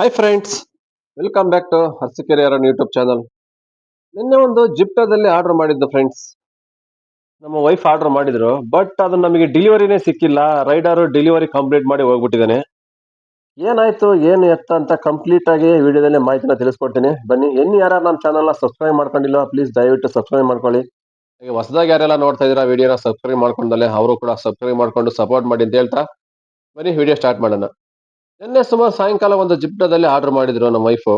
Hi friends welcome back to ಹರ್ಸಿಕೆರೆಯರ YouTube channel ನಿನ್ನೆ ಒಂದು ಜಿಪ್ಟೋದಲ್ಲಿ ಆರ್ಡರ್ ಮಾಡಿದ್ದು ಫ್ರೆಂಡ್ಸ್ ನಮ್ಮ ವೈಫ್ ಆರ್ಡರ್ ಮಾಡಿದ್ರು ಬಟ್ ಅದು ನಮಗೆ ಡೆಲಿವರಿನೇ ಸಿಕ್ಕಿಲ್ಲ. ರೈಡರು ಡೆಲಿವರಿ ಕಂಪ್ಲೀಟ್ ಮಾಡಿ ಹೋಗ್ಬಿಟ್ಟಿದ್ದಾನೆ. ಏನಾಯ್ತು, ಏನು ಎತ್ತ ಅಂತ ಕಂಪ್ಲೀಟ್ ಆಗಿ ವಿಡಿಯೋದಲ್ಲಿ ಮಾಹಿತಿನ ತಿಳಿಸ್ಕೊಡ್ತೀನಿ. ಬನ್ನಿ ಇನ್ನು ಯಾರು ನಮ್ಮ ಚಾನಲ್ನ ಸಬ್ಸ್ಕ್ರೈಬ್ ಮಾಡ್ಕೊಂಡಿಲ್ಲ ಪ್ಲೀಸ್ ದಯವಿಟ್ಟು ಸಬ್ಸ್ಕ್ರೈಬ್ ಮಾಡ್ಕೊಳ್ಳಿ. ಹಾಗೆ ಹೊಸದಾಗಿ ಯಾರೆಲ್ಲ ನೋಡ್ತಾ ಇದ್ದೀರಾ ವಿಡಿಯೋನ ಸಬ್ಸ್ಕ್ರೈಬ್ ಮಾಡ್ಕೊಂಡಲ್ಲೇ ಅವರು ಕೂಡ ಸಬ್ಸ್ಕ್ರೈಬ್ ಮಾಡ್ಕೊಂಡು ಸಪೋರ್ಟ್ ಮಾಡಿ ಅಂತ ಹೇಳ್ತಾ, ಬನ್ನಿ ವಿಡಿಯೋ ಸ್ಟಾರ್ಟ್ ಮಾಡೋಣ. ನಿನ್ನೆ ಸುಮಾರು ಸಾಯಂಕಾಲ ಒಂದು ಜಿಪ್ಟಾದಲ್ಲಿ ಆರ್ಡರ್ ಮಾಡಿದ್ರು ನಮ್ಮ ವೈಫು.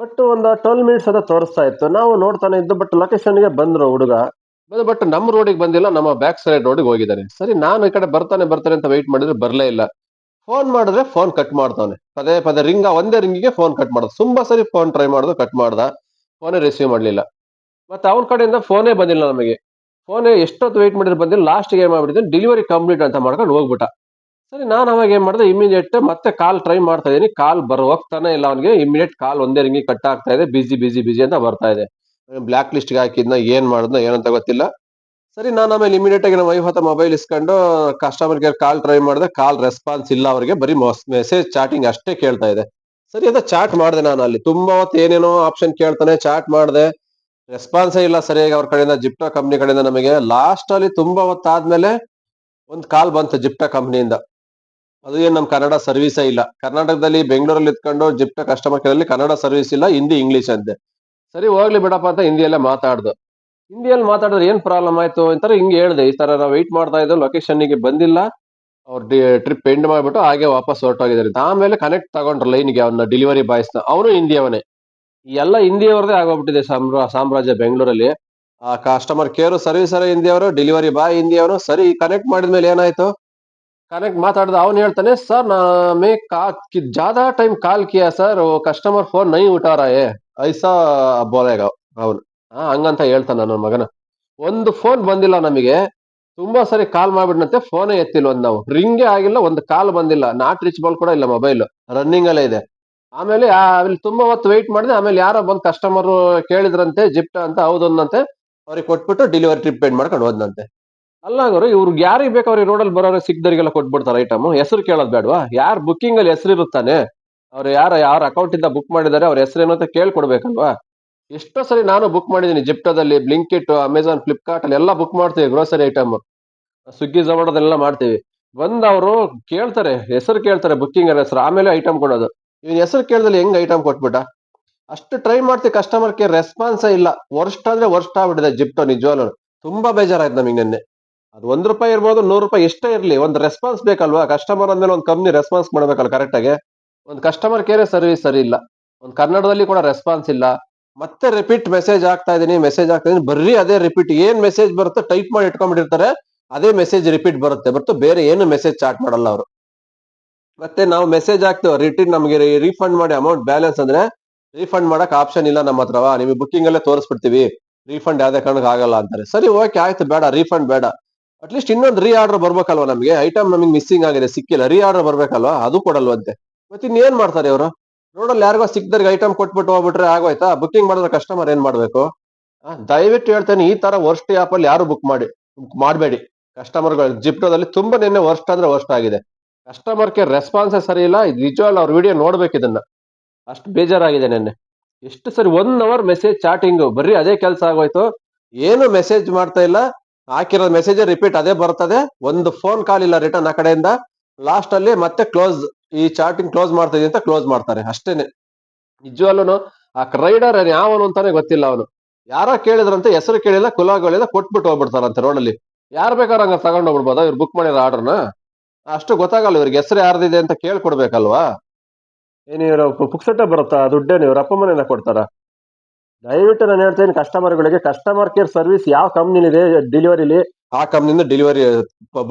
ಬಟ್ ಒಂದು ಟ್ವೆಲ್ ಮಿನಿಟ್ಸ್ ಅದ ತೋರಿಸ್ತಾ ಇತ್ತು. ನಾವು ನೋಡ್ತಾನೆ ಇದ್ದು ಬಟ್ ಲೊಕೇಶನ್ಗೆ ಬಂದ್ರು ಹುಡುಗ. ಬಟ್ ನಮ್ಮ ರೋಡಿಗೆ ಬಂದಿಲ್ಲ, ನಮ್ಮ ಬ್ಯಾಕ್ ಸೈಡ್ ರೋಡಿಗೆ ಹೋಗಿದ್ದಾನೆ. ಸರಿ, ನಾನು ಈ ಕಡೆ ಬರ್ತಾನೆ ಬರ್ತಾನೆ ಅಂತ ವೆಯ್ಟ್ ಮಾಡಿದ್ರೆ ಬರಲೇ ಇಲ್ಲ. ಫೋನ್ ಮಾಡಿದ್ರೆ ಫೋನ್ ಕಟ್ ಮಾಡ್ತಾನೆ. ಪದೇ ಪದೇ ರಿಂಗ ಒಂದೇ ರಿಂಗಿಗೆ ಫೋನ್ ಕಟ್ ಮಾಡ್ದು. ತುಂಬಾ ಸರಿ ಫೋನ್ ಟ್ರೈ ಮಾಡಿದ್ರು ಕಟ್ ಮಾಡ್ದ. ಫೋನೇ ರಿಸೀವ್ ಮಾಡಲಿಲ್ಲ. ಮತ್ತೆ ಅವನ ಕಡೆಯಿಂದ ಫೋನೇ ಬಂದಿಲ್ಲ ನಮಗೆ. ಫೋನೇ ಎಷ್ಟೊತ್ತು ವೆಯ್ಟ್ ಮಾಡಿದ್ರೆ ಬಂದಿಲ್ಲ ಲಾಸ್ಟ್ಗೆ ಏನ್ ಮಾಡ್ಬಿಟ್ಟಿದ್ದೀನಿ ಡೆಲಿವರಿ ಕಂಪ್ಲೀಟ್ ಅಂತ ಮಾಡ್ಕೊಂಡು ಹೋಗ್ಬಿಟ್ಟ. ಸರಿ, ನಾನು ಅವಾಗ ಏನು ಮಾಡಿದೆ ಇಮಿಡಿಯೇಟ್ ಮತ್ತೆ ಕಾಲ್ ಟ್ರೈ ಮಾಡ್ತಾ ಇದೀನಿ. ಕಾಲ್ ಬರೋ ಹೋಗ್ತಾನೆ ಇಲ್ಲ ಅವನಿಗೆ. ಇಮಿಡಿಯೇಟ್ ಕಾಲ್ ಒಂದೇ ರಿಂಗಿ ಕಟ್ ಆಗ್ತಾ ಇದೆ. ಬಿಸಿ ಬಿಸಿ ಬಿಸಿ ಅಂತ ಬರ್ತಾ ಇದೆ. ಬ್ಲಾಕ್ ಲಿಸ್ಟ್ಗೆ ಹಾಕಿದ್ನ, ಏನು ಮಾಡಿದ್ನ, ಏನಂತ ಗೊತ್ತಿಲ್ಲ. ಸರಿ, ನಾನು ಆಮೇಲೆ ಇಮಿಡಿಯೇಟ್ ಆಗಿ ನಮ್ಮ ವೈಫ್ ಹತ್ರ ಮೊಬೈಲ್ ಇಸ್ಕೊಂಡು ಕಸ್ಟಮರ್ ಕೇರ್ ಕಾಲ್ ಟ್ರೈ ಮಾಡಿದೆ. ಕಾಲ್ ರೆಸ್ಪಾನ್ಸ್ ಇಲ್ಲ ಅವರಿಗೆ. ಬರೀ ಮೆಸೇಜ್ ಚಾಟಿಂಗ್ ಅಷ್ಟೇ ಕೇಳ್ತಾ ಇದೆ. ಸರಿ ಅಂತ ಚಾಟ್ ಮಾಡಿದೆ ನಾನು ಅಲ್ಲಿ. ತುಂಬಾ ಹೊತ್ತು ಏನೇನೋ ಆಪ್ಷನ್ ಕೇಳ್ತಾನೆ ಚಾಟ್ ಮಾಡಿದೆ. ರೆಸ್ಪಾನ್ಸೇ ಇಲ್ಲ ಸರಿಯಾಗಿ ಅವ್ರ ಕಡೆಯಿಂದ ಜಿಪ್ಟಾ ಕಂಪ್ನಿ ಕಡೆಯಿಂದ ನಮಗೆ. ಲಾಸ್ಟ್ ಅಲ್ಲಿ ತುಂಬಾ ಹೊತ್ತಾದ್ಮೇಲೆ ಒಂದು ಕಾಲ್ ಬಂತು ಜಿಪ್ಟಾ ಕಂಪ್ನಿಯಿಂದ ಅದು ಏನು ನಮ್ಮ ಕನ್ನಡ ಸರ್ವಿಸೇ ಇಲ್ಲ. ಕರ್ನಾಟಕದಲ್ಲಿ ಬೆಂಗಳೂರಲ್ಲಿ ಇತ್ಕೊಂಡು ಜಿಪ್ಟ ಕಸ್ಟಮರ್ ಕೇರ್ ಅಲ್ಲಿ ಕನ್ನಡ ಸರ್ವಿಸ್ ಇಲ್ಲ, ಹಿಂದಿ ಇಂಗ್ಲಿಷ್ ಅಂತೆ. ಸರಿ, ಹೋಗ್ಲಿ ಬಿಡಪ್ಪ ಅಂತ ಹಿಂದಿಯಲ್ಲೇ ಮಾತಾಡ್ದು. ಹಿಂದಿಯಲ್ಲಿ ಮಾತಾಡಿದ್ರೆ ಏನು ಪ್ರಾಬ್ಲಮ್ ಆಯ್ತು ಅಂತಾರೆ ಹಿಂಗೆ ಹೇಳಿದೆ, ಈ ಥರ ನಾವು ವೆಯ್ಟ್ ಮಾಡ್ತಾ ಇದ್ದೋ ಲೊಕೇಶನ್ಗೆ ಬಂದಿಲ್ಲ. ಅವ್ರ ಟ್ರಿಪ್ ಎಂಡ್ ಮಾಡ್ಬಿಟ್ಟು ಹಾಗೆ ವಾಪಸ್ ಹೊರಟೋಗಿದ್ದಾರೆ. ಆಮೇಲೆ ಕನೆಕ್ಟ್ ತಗೊಂಡ್ರು ಲೈನ್ಗೆ ಅವನ್ನ ಡೆಲಿವರಿ ಬಾಯ್ಸ್ನ. ಅವನು ಹಿಂದಿಯವನೇ. ಎಲ್ಲ ಹಿಂದಿಯವ್ರದೇ ಆಗೋಗ್ಬಿಟ್ಟಿದೆ ಸಾಮ್ರಾ, ಸಾಮ್ರಾಜ್ಯ ಬೆಂಗಳೂರಲ್ಲಿ. ಆ ಕಸ್ಟಮರ್ ಕೇರ್ ಸರ್ವಿಸ್ ಹಿಂದಿಯವರು ಡೆಲಿವರಿ ಬಾಯ್ ಹಿಂದಿಯವರು. ಸರಿ ಕನೆಕ್ಟ್ ಮಾಡಿದ್ಮೇಲೆ ಏನಾಯ್ತು? ಕನೆಕ್ಟ್ ಮಾತಾಡ್ದ ಅವನು ಹೇಳ್ತಾನೆ ಸರ್ ನಮೇ ಕಾ ಜಾದಾ ಟೈಮ್ ಕಾಲ್ ಕಿಯಾ ಸರ್ ಕಸ್ಟಮರ್ ಫೋನ್ ನೈ ಉಟಾರಾಯೆ ಐಸಾ ಬೋಲೆಗ ಅವನು. ಹಂಗಂತ ಹೇಳ್ತಾನೆ ನನ್ನ ಮಗನ. ಒಂದು ಫೋನ್ ಬಂದಿಲ್ಲ ನಮಗೆ. ತುಂಬಾ ಸರಿ ಕಾಲ್ ಮಾಡ್ಬಿಡ್ನಂತೆ ಫೋನೇ ಎತ್ತಿಲ್ಲ ಒಂದು ನಾವು. ರಿಂಗೇ ಆಗಿಲ್ಲ ಒಂದು ಕಾಲ್ ಬಂದಿಲ್ಲ. ನಾಟ್ ರಿಚ್ ಬಾಲ್ ಕೂಡ ಇಲ್ಲ ಮೊಬೈಲ್. ರನ್ನಿಂಗ್ ಅಲ್ಲೇ ಇದೆ. ಆಮೇಲೆ ಅಲ್ಲಿ ತುಂಬಾ ಹೊತ್ತು ವೆಯ್ಟ್ ಮಾಡಿದೆ ಆಮೇಲೆ ಯಾರೋ ಬಂದು ಕಸ್ಟಮರ್ ಕೇಳಿದ್ರಂತೆ ಜಿಪ್ಟ ಅಂತ ಹೌದೊಂದಂತೆ ಅವ್ರಿಗೆ ಕೊಟ್ಬಿಟ್ಟು ಡೆಲಿವರಿ ಟ್ರಿಪ್ ಮಾಡ್ಕೊಂಡು ಹೋದಂತೆ ಅಲ್ಲ ಅವರು ಇವ್ರಿಗೆ ಯಾರಿಗೆ ಬೇಕು ಅವ್ರಿಗೆ ರೋಡಲ್ಲಿ ಬರೋರು ಸಿಕ್ದರಿಗೆಲ್ಲ ಕೊಟ್ಬಿಡ್ತಾರೆ ಐಟಮು ಹೆಸರು ಕೇಳೋದು ಬೇಡವಾ? ಯಾರು ಬುಕ್ಕಿಂಗ್ ಅಲ್ಲಿ ಹೆಸರು ಇರುತ್ತಾನೆ? ಅವ್ರು ಯಾರ ಯಾರ ಅಕೌಂಟ್ ಇಂದ ಬುಕ್ ಮಾಡಿದ್ದಾರೆ, ಅವ್ರ ಹೆಸರೇನು ಅಂತ ಕೇಳ್ಕೊಡ್ಬೇಕಲ್ವಾ? ಎಷ್ಟೋ ಸರಿ ನಾನು ಬುಕ್ ಮಾಡಿದ್ದೀನಿ ಜಿಪ್ಟೋದಲ್ಲಿ ಬ್ಲಿಂಕಿಟ್ ಅಮೆಝಾನ್ ಫ್ಲಿಪ್ಕಾರ್ಟ್ ಅಲ್ಲಿ ಎಲ್ಲ ಬುಕ್ ಮಾಡ್ತೀವಿ ಗ್ರೋಸರಿ ಐಟಮ್ ಸ್ವಿಗ್ಗಿ ಝೊಮಾಟೋದೆಲ್ಲ ಮಾಡ್ತೀವಿ. ಬಂದ್ ಅವರು ಕೇಳ್ತಾರೆ, ಹೆಸರು ಕೇಳ್ತಾರೆ ಬುಕ್ಕಿಂಗ್ ಹೆಸರು, ಆಮೇಲೆ ಐಟಮ್ ಕೊಡೋದು. ಇವ್ನ ಹೆಸರು ಕೇಳ್ದಲ್ಲಿ ಹೆಂಗ್ ಐಟಮ್ ಕೊಟ್ಬಿಟ್ಟ? ಅಷ್ಟು ಟ್ರೈ ಮಾಡ್ತೀವಿ ಕಸ್ಟಮರ್ ಕೇರ್ ರೆಸ್ಪಾನ್ಸ್ ಇಲ್ಲ. ವರ್ಷ ಅಂದ್ರೆ ವರ್ಷ ಆಗ್ಬಿಟ್ಟಿದೆ ಜಿಪ್ಟೋ ನಿಜವಾಗ್ಲೂ. ತುಂಬಾ ಬೇಜಾರಾಯ್ತು ನಮಗೆ ನಿನ್ನೆ. ಅದು ಒಂದು ರೂಪಾಯಿ ಇರ್ಬೋದು, ನೂರು ರೂಪಾಯಿ ಎಷ್ಟೇ ಇರಲಿ, ಒಂದು ರೆಸ್ಪಾನ್ಸ್ ಬೇಕಲ್ವಾ? ಕಸ್ಟಮರ್ ಅಂದ್ಮೇಲೆ ಒಂದು ಕಂಪ್ನಿ ರೆಸ್ಪಾನ್ಸ್ ಮಾಡಬೇಕಲ್ಲ ಕರೆಕ್ಟಾಗಿ ಒಂದು ಕಸ್ಟಮರ್ ಕೇರ್ ಸರ್ವಿಸ್ ಸರಿ ಇಲ್ಲ. ಒಂದು ಕನ್ನಡದಲ್ಲಿ ಕೂಡ ರೆಸ್ಪಾನ್ಸ್ ಇಲ್ಲ. ಮತ್ತೆ ರಿಪೀಟ್ ಮೆಸೇಜ್ ಆಗ್ತಾ ಇದ್ದೀನಿ ಮೆಸೇಜ್ ಆಗ್ತಾ ಇದೀನಿ ಬರ್ರಿ ಅದೇ ರಿಪೀಟ್ ಏನ್ ಮೆಸೇಜ್ ಬರುತ್ತೆ ಟೈಪ್ ಮಾಡಿ ಇಟ್ಕೊಂಡ್ಬಿಟ್ಟಿರ್ತಾರೆ, ಅದೇ ಮೆಸೇಜ್ ರಿಪೀಟ್ ಬರುತ್ತೆ. ಬಟ್ ಬೇರೆ ಏನು ಮೆಸೇಜ್ ಚಾಟ್ ಮಾಡಲ್ಲ ಅವರು. ಮತ್ತೆ ನಾವು ಮೆಸೇಜ್ ಹಾಕ್ತೇವೆ ರಿಟರ್ನ್ ನಮಗೆ ರೀಫಂಡ್ ಮಾಡಿ ಅಮೌಂಟ್ ಬ್ಯಾಲೆನ್ಸ್ ಅಂದ್ರೆ ರೀಫಂಡ್ ಮಾಡಕ್ ಆಪ್ಷನ್ ಇಲ್ಲ ನಮ್ಮ ಹತ್ರವಾ? ನಿಮಗೆ ಬುಕ್ಕಿಂಗ್ ಅಲ್ಲೇ ತೋರಿಸ್ಬಿಡ್ತೀವಿ. ರೀಫಂಡ್ ಯಾವ್ದೇ ಕಾರಣಕ್ಕೆ ಆಗಲ್ಲ ಅಂತಾರೆ. ಸರಿ ಓಕೆ ಆಯ್ತು, ಬೇಡ ರೀಫಂಡ್ ಬೇಡ. ಅಟ್ಲೀಸ್ಟ್ ಇನ್ನೊಂದು ರೀ ಆರ್ಡರ್ ಬರ್ಬೇಕಲ್ವಾ ನಮಗೆ? ಐಟಮ್ ನಮಗೆ ಮಿಸ್ಸಿಂಗ್ ಆಗಿದೆ, ಸಿಕ್ಕಿಲ್ಲ. ರೀ ಆರ್ಡರ್ ಬರ್ಬೇಕಲ್ವಾ? ಅದು ಕೊಡಲ್ವಂತೆ. ಮತ್ತೆ ಇನ್ನೇನ್ ಮಾಡ್ತಾರೆ ಇವರು? ರೋಡಲ್ಲಿ ಯಾರಿಗೋ ಸಿಕ್ದರ್ಗೆ ಐಟಮ್ ಕೊಟ್ಬಿಟ್ಟು ಹೋಗ್ಬಿಟ್ರೆ ಆಗೋಯ್ತಾ? ಬುಕ್ಕಿಂಗ್ ಮಾಡಿದ್ರೆ ಕಸ್ಟಮರ್ ಏನ್ ಮಾಡ್ಬೇಕು? ದಯವಿಟ್ಟು ಹೇಳ್ತೇನೆ, ಈ ತರ ವರ್ಸ್ಟ್ ಆಪ್ ಅಲ್ಲಿ ಯಾರು ಬುಕ್ ಮಾಡಿ ಮಾಡಬೇಡಿ. ಕಸ್ಟಮರ್ಗಳು ಜಿಪ್ಟೋದಲ್ಲಿ ತುಂಬಾ ನಿನ್ನೆ ವರ್ಸ್ಟ್ ಅಂದ್ರೆ ವರ್ಸ್ಟ್ ಆಗಿದೆ. ಕಸ್ಟಮರ್ಗೆ ರೆಸ್ಪಾನ್ಸ್ ಸರಿ ಇಲ್ಲ ನಿಜವಾಗ್ಲೂ ಅವ್ರ ವಿಡಿಯೋ ನೋಡ್ಬೇಕು ಇದನ್ನ. ಅಷ್ಟು ಬೇಜಾರಾಗಿದೆ ನಿನ್ನೆ. ಎಷ್ಟು ಸರಿ ಒನ್ ಅವರ್ ಮೆಸೇಜ್ ಚಾಟಿಂಗ್ ಬರೀ ಅದೇ ಕೆಲಸ ಆಗೋಯ್ತು. ಏನು ಮೆಸೇಜ್ ಮಾಡ್ತಾ ಇಲ್ಲ. ಹಾಕಿರೋ ಮೆಸೇಜ್ ರಿಪೀಟ್ ಅದೇ ಬರ್ತದೆ. ಒಂದು ಫೋನ್ ಕಾಲ್ ಇಲ್ಲ ರಿಟರ್ನ್ ಆ ಕಡೆಯಿಂದ. ಲಾಸ್ಟ್ ಅಲ್ಲಿ ಮತ್ತೆ ಕ್ಲೋಸ್ ಈ ಚಾಟಿಂಗ್ ಕ್ಲೋಸ್ ಮಾಡ್ತಾ ಅಂತ ಕ್ಲೋಸ್ ಮಾಡ್ತಾರೆ. ಅಷ್ಟೇನೆ. ನಿಜವಲ್ಲೂ ಆ ರೈಡರ್ ಯಾವನು ಅಂತಾನೆ ಗೊತ್ತಿಲ್ಲ ಅವನು. ಯಾರೋ ಕೇಳಿದ್ರಂತೆ, ಹೆಸರು ಕೇಳಿಲ್ಲ, ಕುಲಾಗಳಿಲ್ಲ, ಕೊಟ್ಬಿಟ್ಟು ಹೋಗ್ಬಿಡ್ತಾರಂತೆ ರೋಡಲ್ಲಿ ಯಾರು ಬೇಕಾದ್ರೆ ಹಂಗ ತಗೊಂಡು ಹೋಗ್ಬಿಡ್ಬೋದಾ? ಇವ್ರು ಬುಕ್ ಮಾಡಿರೋ ಆರ್ಡರ್ನ ಅಷ್ಟು ಗೊತ್ತಾಗಲ್ಲ, ಇವ್ರಿಗೆ ಹೆಸರು ಯಾರ್ದಿದೆ ಅಂತ ಕೇಳ್ಕೊಡ್ಬೇಕಲ್ವಾ? ಏನು ಇವ್ರ ಪುಕ್ಸಟ್ಟೆ ಬರುತ್ತಾ? ದುಡ್ಡೇನು ಇವ್ರ ಅಪ್ಪ ಮನೆನ ಕೊಡ್ತಾರ? ದಯವಿಟ್ಟು ನಾನು ಹೇಳ್ತೇನೆ ಕಸ್ಟಮರ್ಗಳಿಗೆ ಕಸ್ಟಮರ್ ಕೇರ್ ಸರ್ವಿಸ್ ಯಾವ ಕಂಪ್ನಿಲಿದೆ ಡೆಲಿವರಿಲಿ ಆ ಕಂಪ್ನಿಯಿಂದ ಡೆಲಿವರಿ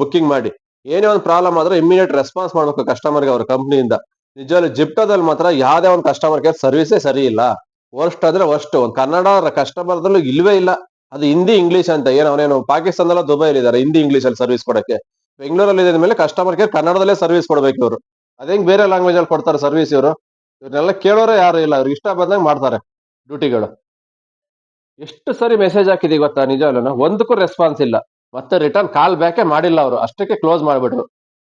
ಬುಕ್ಕಿಂಗ್ ಮಾಡಿ. ಏನೇ ಒಂದು ಪ್ರಾಬ್ಲಮ್ ಆದ್ರೆ ಇಮಿಡಿಯೇಟ್ ರೆಸ್ಪಾನ್ಸ್ ಮಾಡಬೇಕು ಕಸ್ಟಮರ್ಗೆ ಅವ್ರ ಕಂಪ್ನಿಯಿಂದ ನಿಜವಾಗ್ಲೂ ಜಿಪ್ಟೋದಲ್ಲಿ ಮಾತ್ರ ಯಾವ್ದೇ ಒಂದು ಕಸ್ಟಮರ್ ಕೇರ್ ಸರ್ವಿಸೇ ಸರಿ ಇಲ್ಲ. ವರ್ಸ್ಟ್ ಅಂದ್ರೆ ವರ್ಸ್ಟ್ ಒಂದು ಕನ್ನಡ ಕಸ್ಟಮರ್ದಲ್ಲೂ ಇಲ್ವೇ ಇಲ್ಲ. ಅದು ಹಿಂದಿ ಇಂಗ್ಲಿಷ್ ಅಂತ. ಏನು ಅವನೇನು ಪಾಕಿಸ್ತಾನದಲ್ಲ ದುಬೈಲಿ ಇದಾರೆ ಹಿಂದಿ ಇಂಗ್ಲಿಷ್ ಅಲ್ಲಿ ಸರ್ವಿಸ್ ಕೊಡಕ್ಕೆ. ಬೆಂಗಳೂರಲ್ಲಿ ಇದ್ದ ಮೇಲೆ ಕಸ್ಟಮರ್ ಕೇರ್ ಕನ್ನಡದಲ್ಲೇ ಸರ್ವಿಸ್ ಕೊಡ್ಬೇಕು ಇವರು. ಅದೇಂಗ್ ಬೇರೆ ಲ್ಯಾಂಗ್ವೇಜ್ ಅಲ್ಲಿ ಕೊಡ್ತಾರೆ ಸರ್ವಿಸ್ ಇವರು? ಇವ್ರನ್ನೆಲ್ಲ ಕೇಳೋರೇ ಯಾರು ಇಲ್ಲ. ಅವ್ರಿಗೆ ಇಷ್ಟ ಬಂದಂಗೆ ಮಾಡ್ತಾರೆ ಡ್ಯೂಟಿಗಳು. ಎಷ್ಟು ಸರಿ ಮೆಸೇಜ್ ಹಾಕಿದೀವಿ ಗೊತ್ತಾ? ಅಲ್ಲ ಒಂದಕ್ಕೂ ರೆಸ್ಪಾನ್ಸ್ ಇಲ್ಲ. ಮತ್ತೆ ರಿಟರ್ನ್ ಕಾಲ್ ಬ್ಯಾಕೇ ಮಾಡಿಲ್ಲ ಅವರು. ಅಷ್ಟಕ್ಕೆ ಕ್ಲೋಸ್ ಮಾಡಿಬಿಟ್ರು.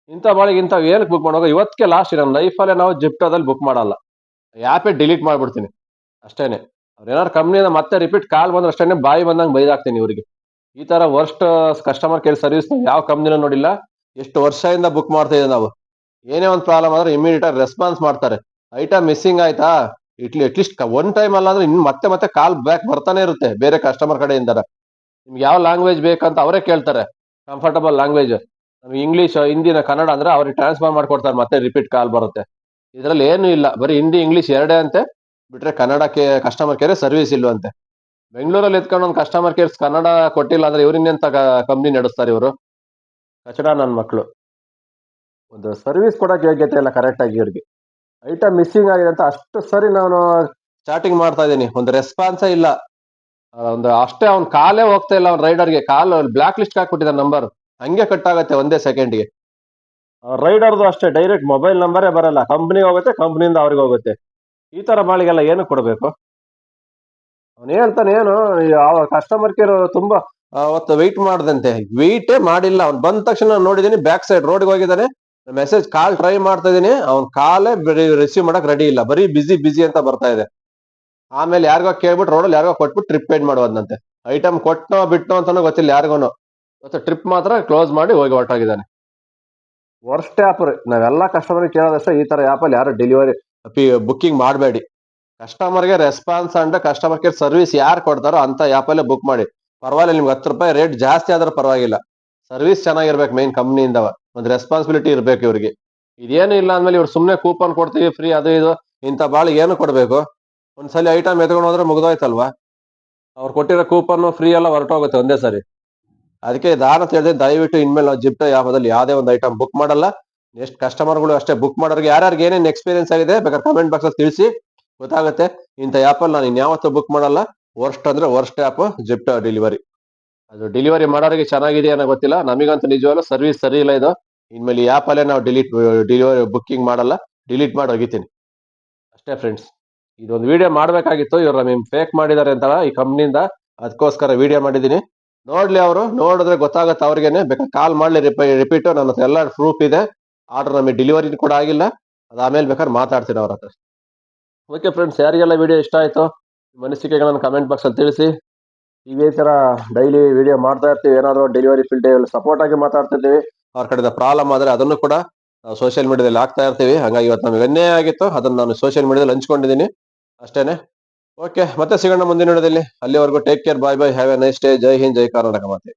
ಇಂಥ ಬಾಳಿಗೆ ಇಂಥ ಏನಕ್ಕೆ ಬುಕ್ ಮಾಡುವಾಗ ಇವತ್ತಿಗೆ ಲಾಸ್ಟ್ ನನ್ನ ಲೈಫಲ್ಲೇ ನಾವು ಜಿಪ್ಟೋದಲ್ಲಿ ಬುಕ್ ಮಾಡಲ್ಲ. ಆ್ಯಪೇ ಡಿಲೀಟ್ ಮಾಡಿಬಿಡ್ತೀನಿ. ಅಷ್ಟೇನೆ. ಅವ್ರು ಏನಾದ್ರು ಕಂಪ್ನಿಯಿಂದ ಮತ್ತೆ ರಿಪೀಟ್ ಕಾಲ್ ಬಂದ್ರೆ ಅಷ್ಟೇನೆ ಬಾಯಿ ಬಂದಂಗೆ ಬೈದಾಕ್ತೀನಿ ಇವರಿಗೆ. ಈ ಥರ ವರ್ಸ್ಟ್ ಕಸ್ಟಮರ್ ಕೇರ್ ಸರ್ವಿಸ್ ಯಾವ ಕಂಪ್ನಿನೂ ನೋಡಿಲ್ಲ. ಎಷ್ಟು ವರ್ಷದಿಂದ ಬುಕ್ ಮಾಡ್ತಾ ನಾವು. ಏನೇ ಒಂದು ಪ್ರಾಬ್ಲಮ್ ಆದ್ರೆ ಇಮಿಡಿಯೇಟ್ ರೆಸ್ಪಾನ್ಸ್ ಮಾಡ್ತಾರೆ. ಐಟಮ್ ಮಿಸ್ಸಿಂಗ್ ಆಯ್ತಾ? ಇಟ್ಲಿ ಅಟ್ಲೀಸ್ಟ್ ಒನ್ ಟೈಮ್ ಅಲ್ಲ ಅಂದ್ರೆ ಇನ್ನು ಮತ್ತೆ ಮತ್ತೆ ಕಾಲ್ ಬ್ಯಾಕ್ ಬರ್ತಾನೆ ಇರುತ್ತೆ ಬೇರೆ ಕಸ್ಟಮರ್ ಕಡೆಯಿಂದ ನಿಮ್ಗೆ ಯಾವ ಲ್ಯಾಂಗ್ವೇಜ್ ಬೇಕಂತ ಅವರೇ ಕೇಳ್ತಾರೆ. ಕಂಫರ್ಟಬಲ್ ಲ್ಯಾಂಗ್ವೇಜ್ ನಮ್ಗೆ ಇಂಗ್ಲೀಷ್ ಹಿಂದಿನ ಕನ್ನಡ ಅಂದ್ರೆ ಅವ್ರಿಗೆ ಟ್ರಾನ್ಸ್ಫರ್ ಮಾಡ್ಕೊಡ್ತಾರೆ ಮತ್ತೆ ರಿಪೀಟ್ ಕಾಲ್ ಬರುತ್ತೆ. ಇದರಲ್ಲಿ ಏನು ಇಲ್ಲ. ಬರೀ ಹಿಂದಿ ಇಂಗ್ಲೀಷ್ ಎರಡೇ ಅಂತೆ. ಬಿಟ್ರೆ ಕನ್ನಡಕ್ಕೆ ಕಸ್ಟಮರ್ ಕೇರ್ ಸರ್ವಿಸ್ ಇಲ್ವಂತೆ ಬೆಂಗಳೂರಲ್ಲಿ ಎತ್ಕೊಂಡು ಒಂದು ಕಸ್ಟಮರ್ ಕೇರ್ಸ್ ಕನ್ನಡ ಕೊಟ್ಟಿಲ್ಲ ಅಂದ್ರೆ ಇವ್ರಿನ್ನೆಂತ ಕಂಪ್ನಿ ನಡೆಸ್ತಾರೆ ಇವರು? ಕಚಡ ನನ್ನ ಮಕ್ಕಳು ಒಂದು ಸರ್ವಿಸ್ ಕೊಡಕ್ಕೆ ಯೋಗ್ಯತೆ ಇಲ್ಲ ಕರೆಕ್ಟಾಗಿ ಇವ್ರಿಗೆ. ಐಟಮ್ ಮಿಸ್ಸಿಂಗ್ ಆಗಿದೆ ಅಂತ ಅಷ್ಟು ಸರಿ ನಾನು ಚಾಟಿಂಗ್ ಮಾಡ್ತಾ ಇದ್ದೀನಿ. ಒಂದು ರೆಸ್ಪಾನ್ಸೇ ಇಲ್ಲ. ಒಂದು ಅಷ್ಟೇ ಅವ್ನ ಕಾಲೇ ಹೋಗ್ತಾ ಇಲ್ಲ ಅವ್ನ ರೈಡರ್ಗೆ ಕಾಲ್ ಬ್ಲಾಕ್ ಲಿಸ್ಟ್ ಹಾಕ್ಬಿಟ್ಟಿದ್ದ ನಂಬರ್ ಹಂಗೆ ಕಟ್ ಆಗುತ್ತೆ ಒಂದೇ ಸೆಕೆಂಡ್ಗೆ ರೈಡರ್ದು ಅಷ್ಟೇ ಡೈರೆಕ್ಟ್ ಮೊಬೈಲ್ ನಂಬರೇ ಬರಲ್ಲ. ಕಂಪ್ನಿಗೆ ಹೋಗುತ್ತೆ ಕಂಪ್ನಿಯಿಂದ ಅವ್ರಿಗೆ ಹೋಗುತ್ತೆ. ಈ ಥರ ಬಾಳಿಗೆಲ್ಲ ಏನು ಕೊಡಬೇಕು? ಅವನು ಹೇಳ್ತಾನೆ ಏನು ಕಸ್ಟಮರ್ ಕೇರ್ ತುಂಬ ಅವತ್ತು ವೆಯ್ಟ್ ಮಾಡ್ದಂತೆ. ವೆಯ್ಟೇ ಮಾಡಿಲ್ಲ. ಅವ್ನು ಬಂದ ತಕ್ಷಣ ನೋಡಿದ್ದೀನಿ ಬ್ಯಾಕ್ ಸೈಡ್ ರೋಡ್ಗೆ ಹೋಗಿದ್ದಾನೆ. ಮೆಸೇಜ್ ಕಾಲ್ ಟ್ರೈ ಮಾಡ್ತಾ ಇದೀನಿ. ಅವ್ನ ಕಾಲೇ ರಿಸೀವ್ ಮಾಡಕ್ ರೆಡಿ ಇಲ್ಲ. ಬರೀ ಬಿಸಿ ಬಿಸಿ ಅಂತ ಬರ್ತಾ ಇದೆ. ಆಮೇಲೆ ಯಾರಿಗೋ ಕೇಳ್ಬಿಟ್ಟು ರೋಡಲ್ಲಿ ಯಾರಿಗೋ ಕೊಟ್ಬಿಟ್ಟು ಟ್ರಿಪ್ ಪೇಡ್ ಮಾಡುವಂತೆ ಐಟಮ್ ಕೊಟ್ಟನೋ ಬಿಟ್ಟನೋ ಅಂತಾನೋ ಗೊತ್ತಿಲ್ಲ ಯಾರಿಗೂ ಮತ್ತೆ ಟ್ರಿಪ್ ಮಾತ್ರ ಕ್ಲೋಸ್ ಮಾಡಿ ಹೋಗಿ ಹೊರಟಾಗಿದ್ದಾನೆ. ವರ್ಸ್ಟ್ ಆ್ಯಪ್ ನಾವೆಲ್ಲ ಕಸ್ಟಮರ್ ಕೇಳೋದಷ್ಟೇ ಈ ಥರ ಆ್ಯಪಲ್ಲಿ ಯಾರು ಡೆಲಿವರಿ ಬುಕ್ಕಿಂಗ್ ಮಾಡಬೇಡಿ. ಕಸ್ಟಮರ್ಗೆ response and customer care service ಯಾರು ಕೊಡ್ತಾರೋ ಅಂತ ಆ್ಯಪಲ್ಲೇ ಬುಕ್ ಮಾಡಿ. ಪರವಾಗಿಲ್ಲ ನಿಮ್ಗೆ ಹತ್ತು ರೂಪಾಯಿ ರೇಟ್ ಜಾಸ್ತಿ ಆದರೂ ಪರವಾಗಿಲ್ಲ. ಸರ್ವಿಸ್ ಚೆನ್ನಾಗಿರ್ಬೇಕು ಮೇನ್ ಕಂಪ್ನಿಯಿಂದ ಒಂದು ರೆಸ್ಪಾನ್ಸಿಬಿಲಿಟಿ ಇರ್ಬೇಕು ಇವ್ರಿಗೆ. ಇದೇನು ಇಲ್ಲ ಅಂದ್ಮೇಲೆ ಇವ್ರು ಸುಮ್ಮನೆ ಕೂಪನ್ ಕೊಡ್ತೀವಿ ಫ್ರೀ ಅದು ಇದು, ಇಂಥ ಬಾಳಿಗೆ ಏನು ಕೊಡಬೇಕು? ಒಂದ್ಸಲಿ ಐಟಮ್ ಎತ್ಕೊಂಡು ಹೋದ್ರೆ ಮುಗ್ದೋಯ್ತಲ್ವಾ? ಅವ್ರು ಕೊಟ್ಟಿರೋ ಕೂಪನ್ ಫ್ರೀ ಎಲ್ಲ ಹೊರಟೋಗುತ್ತೆ ಒಂದೇ ಸರಿ. ಅದಕ್ಕೆ ದಾನ ಹೇಳಿದೆ, ದಯವಿಟ್ಟು ಇನ್ಮೇಲೆ ನಾವು ಜಿಪ್ಟೋ ಯಾಪದಲ್ಲಿ ಯಾವುದೇ ಒಂದು ಐಟಮ್ ಬುಕ್ ಮಾಡಲ್ಲ. ನೆಕ್ಸ್ಟ್ ಕಸ್ಟಮರ್ಗಳು ಅಷ್ಟೇ ಬುಕ್ ಮಾಡೋರಿಗೆ ಯಾರ್ಯಾರಿಗೆ ಏನೇನು ಎಕ್ಸ್ಪೀರಿಯನ್ಸ್ ಆಗಿದೆ ಬೇಕಾದ್ರೆ ಕಮೆಂಟ್ ಬಾಕ್ಸ್ ಅಲ್ಲಿ ತಿಳಿಸಿ. ಗೊತ್ತಾಗುತ್ತೆ. ಇಂಥ ಆ್ಯಪಲ್ಲಿ ನಾನು ಇನ್ಯಾವತ್ತೂ ಬುಕ್ ಮಾಡಲ್ಲ. ವರ್ಸ್ಟ್ ಅಂದ್ರೆ ವರ್ಸ್ಟ್ ಆ್ಯಪ್ ಜಿಪ್ಟೋ ಡೆಲಿವರಿ ಅದು ಡೆಲಿವರಿ ಮಾಡೋರಿಗೆ ಚೆನ್ನಾಗಿದೆ ಅನ್ನೋ ಗೊತ್ತಿಲ್ಲ. ನಮಗಂತೂ ನಿಜವಾಗ್ಲೂ ಸರ್ವಿಸ್ ಸರಿ ಇಲ್ಲ ಇದು. ಇನ್ಮೇಲೆ ಈ ಆ್ಯಪಲ್ಲೇ ನಾವು ಡಿಲೀಟ್ ಡೆಲಿವರಿ ಬುಕ್ಕಿಂಗ್ ಮಾಡಲ್ಲ. ಡಿಲೀಟ್ ಮಾಡಿ ಹೋಗಿತೀನಿ ಅಷ್ಟೇ ಫ್ರೆಂಡ್ಸ್ ಇದೊಂದು ವಿಡಿಯೋ ಮಾಡಬೇಕಾಗಿತ್ತು. ಇವ್ರು ನಮಗೆ ಫೇಕ್ ಮಾಡಿದ್ದಾರೆ ಅಂತ ಈ ಕಂಪ್ನಿಯಿಂದ ಅದಕ್ಕೋಸ್ಕರ ವಿಡಿಯೋ ಮಾಡಿದ್ದೀನಿ. ನೋಡ್ಲಿ ಅವರು. ನೋಡಿದ್ರೆ ಗೊತ್ತಾಗುತ್ತೆ ಅವ್ರಿಗೇನೆ. ಬೇಕಾದ್ರೆ ಕಾಲ್ ಮಾಡಲಿ ಮಾಡ್ಲಿ ರಿಪೀಟು ನನ್ನ ಹತ್ರ ಎಲ್ಲ ಪ್ರೂಫ್ ಇದೆ. ಆರ್ಡರ್ ನಮಗೆ ಡೆಲಿವರಿ ಕೂಡ ಆಗಿಲ್ಲ. ಅದು ಆಮೇಲೆ ಬೇಕಾದ್ರೆ ಮಾತಾಡ್ತೀನಿ ಅವ್ರ ಹತ್ರ. ಓಕೆ ಫ್ರೆಂಡ್ಸ್ ಯಾರಿಗೆಲ್ಲ ವಿಡಿಯೋ ಇಷ್ಟ ಆಯಿತು? ಮನಸ್ಸಿಗೆ ಅನಿಸಿಕೆಗಳನ್ನು ಕಮೆಂಟ್ ಬಾಕ್ಸಲ್ಲಿ ತಿಳಿಸಿ. ಇದೇ ತರ ಡೈಲಿ ವಿಡಿಯೋ ಮಾಡ್ತಾ ಇರ್ತೀವಿ. ಏನಾದ್ರು ಡೆಲಿವರಿ ಫೀಲ್ಡ್ ಸಪೋರ್ಟ್ ಆಗಿ ಮಾತಾಡ್ತಿರ್ತೀವಿ. ಅವ್ರ ಕಡೆ ಪ್ರಾಬ್ಲಮ್ ಆದ್ರೆ ಅದನ್ನು ಕೂಡ ಸೋಷಿಯಲ್ ಮೀಡಿಯಾದಲ್ಲಿ ಹಾಕ್ತಾ ಇರ್ತೀವಿ. ಹಂಗಾಗಿ ಇವತ್ತು ನಮಗೆ ಅನ್ಯಾಯ ಆಗಿತ್ತು. ಅದನ್ನ ನಾನು ಸೋಷಿಯಲ್ ಮೀಡಿಯಾದಲ್ಲಿ ಹಂಚ್ಕೊಂಡಿದ್ದೀನಿ. ಅಷ್ಟೇನೆ. ಓಕೆ ಮತ್ತೆ ಸಿಗೋಣ ಮುಂದಿನ ವಿಡಿಯೋದಲ್ಲಿ. ಅಲ್ಲಿವರೆಗೂ take care bye bye have a nice day ಜೈ ಹಿಂದ್, ಜೈ ಕರ್ನಾಟಕ ಮಾತೆ.